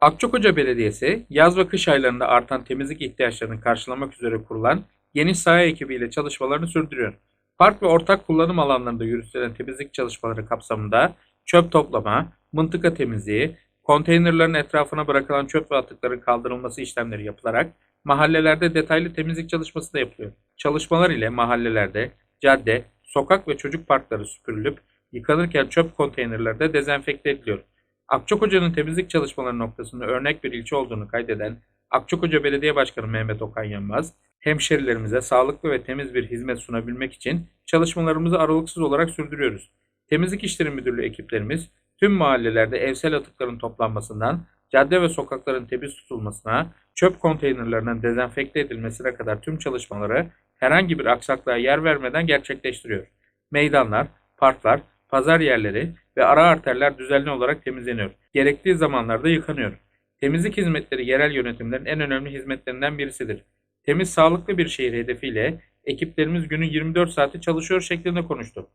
Akçakoca Belediyesi, yaz ve kış aylarında artan temizlik ihtiyaçlarını karşılamak üzere kurulan geniş sahaya ekibiyle çalışmalarını sürdürüyor. Park ve ortak kullanım alanlarında yürütülen temizlik çalışmaları kapsamında çöp toplama, mıntıka temizliği, konteynerlerin etrafına bırakılan çöp ve atıkların kaldırılması işlemleri yapılarak mahallelerde detaylı temizlik çalışması da yapılıyor. Çalışmalar ile mahallelerde cadde, sokak ve çocuk parkları süpürülüp yıkanırken çöp konteynerleri de dezenfekte ediliyor. Akçakoca'nın temizlik çalışmaları noktasında örnek bir ilçe olduğunu kaydeden Akçakoca Belediye Başkanı Mehmet Okan Yanmaz, hemşerilerimize sağlıklı ve temiz bir hizmet sunabilmek için çalışmalarımızı aralıksız olarak sürdürüyoruz. Temizlik İşleri Müdürlüğü ekiplerimiz tüm mahallelerde evsel atıkların toplanmasından, cadde ve sokakların temiz tutulmasına, çöp konteynerlerinin dezenfekte edilmesine kadar tüm çalışmaları herhangi bir aksaklığa yer vermeden gerçekleştiriyor. Meydanlar, parklar, pazar yerleri ve ara arterler düzenli olarak temizleniyor. Gerektiği zamanlarda yıkanıyor. Temizlik hizmetleri yerel yönetimlerin en önemli hizmetlerinden birisidir. Temiz, sağlıklı bir şehir hedefiyle ekiplerimiz günün 24 saati çalışıyor şeklinde konuştu.